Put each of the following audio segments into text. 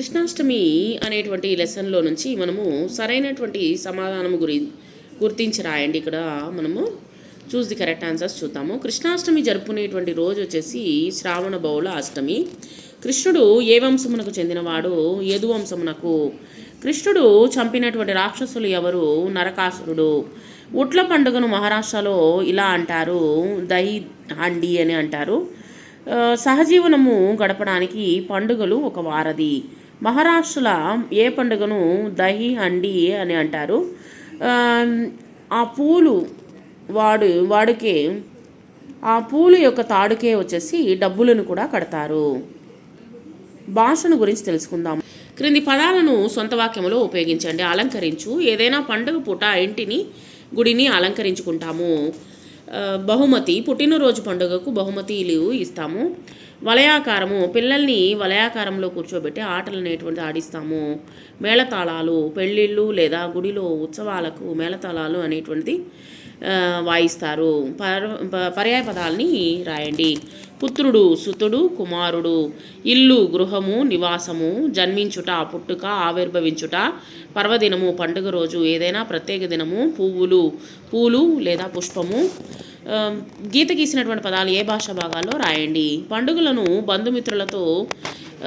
కృష్ణాష్టమి అనేటువంటి లెసన్లో నుంచి మనము సరైనటువంటి సమాధానం గురి గుర్తించి రాయండి ఇక్కడ మనము చూస్ ది కరెక్ట్ ఆన్సర్స్ చూద్దాము. కృష్ణాష్టమి జరుపుకునేటువంటి రోజు వచ్చేసి శ్రావణ బౌళ అష్టమి. కృష్ణుడు ఏ వంశమునకు చెందినవాడు? యదు వంశమునకు. కృష్ణుడు చంపినటువంటి రాక్షసులు ఎవరు? నరకాసురుడు. ఉట్ల పండుగను మహారాష్ట్రలో ఇలా అంటారు. దహి హండి అని అంటారు. సహజీవనము గడపడానికి పండుగలు ఒక వారధి. మహారాష్ట్రల ఏ పండుగను దహి హండి అని అంటారు. ఆ, పూలు వాడు వాడికే ఆ పూలు యొక్క తాడుకే వచ్చేసి డబ్బులను కూడా కడతారు. భాషను గురించి తెలుసుకుందాం. క్రింది పదాలను సొంత వాక్యములో ఉపయోగించండి. అలంకరించు. ఏదైనా పండుగ పూట ఇంటిని గుడిని అలంకరించుకుంటాము. బహుమతి పుట్టినరోజు పండుగకు బహుమతిలు ఇస్తాము. వలయాకారము పిల్లల్ని వలయాకారంలో కూర్చోబెట్టి ఆటలు అనేటువంటి ఆడిస్తాము. మేళతాళాలు పెళ్ళిళ్ళు లేదా గుడిలో ఉత్సవాలకు మేళతాళాలు అనేటువంటిది వాయిస్తారు. పర్ ప- పర్యాయ పదాలని రాయండి. పుత్రుడు సుతుడు కుమారుడు ఇల్లు గృహము నివాసము జన్మించుట పుట్టుక ఆవిర్భవించుట పర్వదినము పండుగ రోజు ఏదైనా ప్రత్యేక దినము పువ్వులు పూలు లేదా పుష్పము గీత గీసినటువంటి పదాలు ఏ భాష భాగాల్లో రాయండి. పండుగలను బంధుమిత్రులతో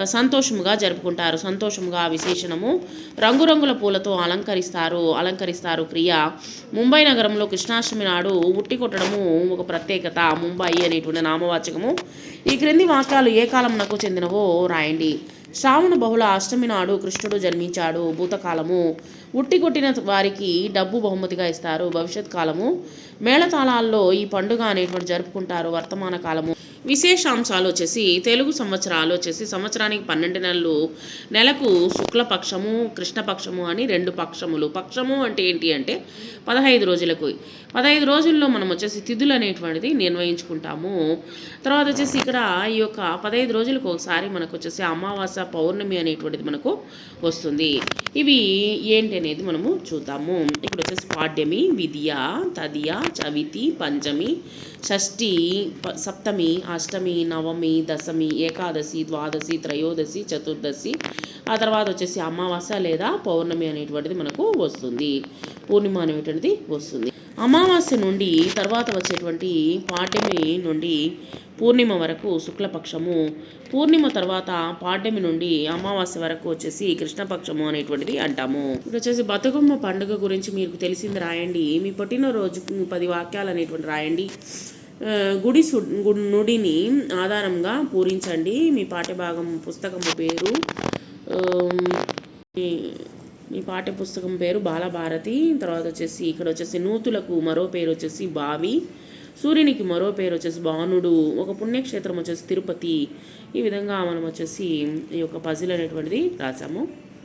సంతోషముగా జరుపుకుంటారు. సంతోషముగా విశేషణము. రంగురంగుల పూలతో అలంకరిస్తారు. అలంకరిస్తారు క్రియ. ముంబై నగరంలో కృష్ణాష్టమి నాడు ఉట్టి కొట్టడము ఒక ప్రత్యేకత. ముంబై అనేటువంటి నామవాచకము. ఈ క్రింది వాక్యాలు ఏ కాలంనకు చెందినవో రాయండి. శ్రావణ బహుళ అష్టమి నాడు కృష్ణుడు జన్మించాడు. భూతకాలము ఉట్టి కొట్టిన వారికి డబ్బు బహుమతిగా ఇస్తారు. భవిష్యత్ కాలము మేళతాళాల్లో ఈ పండుగ అనేటువంటి జరుపుకుంటారు. వర్తమాన కాలము విశేషాంశాలు వచ్చేసి తెలుగు సంవత్సరాలు వచ్చేసి సంవత్సరానికి పన్నెండు నెలలు నెలకు శుక్లపక్షము కృష్ణపక్షము అని రెండు పక్షములు. పక్షము అంటే ఏంటి అంటే పదహైదు రోజులకు. పదహైదు రోజుల్లో మనం వచ్చేసి తిథులు అనేటువంటిది నిర్వహించుకుంటాము తర్వాత వచ్చేసి ఇక్కడ ఈ యొక్క పదహైదు రోజులకు ఒకసారి మనకు వచ్చేసి అమావాస్య పౌర్ణమి అనేటువంటిది మనకు వస్తుంది. ఇవి ఏంటి అనేది మనము చూద్దాము. ఇక్కడ వచ్చేసి పాడ్యమి విద్య తదియ చవితి పంచమి షష్ఠి సప్తమి అష్టమి నవమి దశమి ఏకాదశి ద్వాదశి త్రయోదశి చతుర్దశి. ఆ తర్వాత వచ్చేసి అమావాస్య లేదా పౌర్ణమి అనేటువంటిది మనకు వస్తుంది. పూర్ణిమ అనేటువంటిది వస్తుంది. అమావాస్య నుండి తర్వాత వచ్చేటువంటి పాడ్యమి నుండి పూర్ణిమ వరకు శుక్లపక్షము. పూర్ణిమ తర్వాత పాడ్యమి నుండి అమావాస్య వరకు వచ్చేసి కృష్ణపక్షము అనేటువంటిది అంటాము. ఇప్పుడు వచ్చేసి బతుకమ్మ పండుగ గురించి మీకు తెలిసింది రాయండి. మీ పుట్టినరోజు పది వాక్యాలు అనేటువంటి రాయండి. గుడి సు నుడిని ఆధారంగా పూరించండి. మీ పాఠ్యభాగం పుస్తకం పేరు మీ- మీ పాఠ్య పుస్తకం పేరు బాలభారతి. తర్వాత వచ్చేసి ఇక్కడ వచ్చేసి నూతులకు మరో పేరు వచ్చేసి బావి. సూర్యునికి మరో పేరు వచ్చేసి భానుడు ఒక పుణ్యక్షేత్రం వచ్చేసి తిరుపతి. ఈ విధంగా మనం వచ్చేసి ఈ యొక్క పజిల్ అనేటువంటిది రాసాము.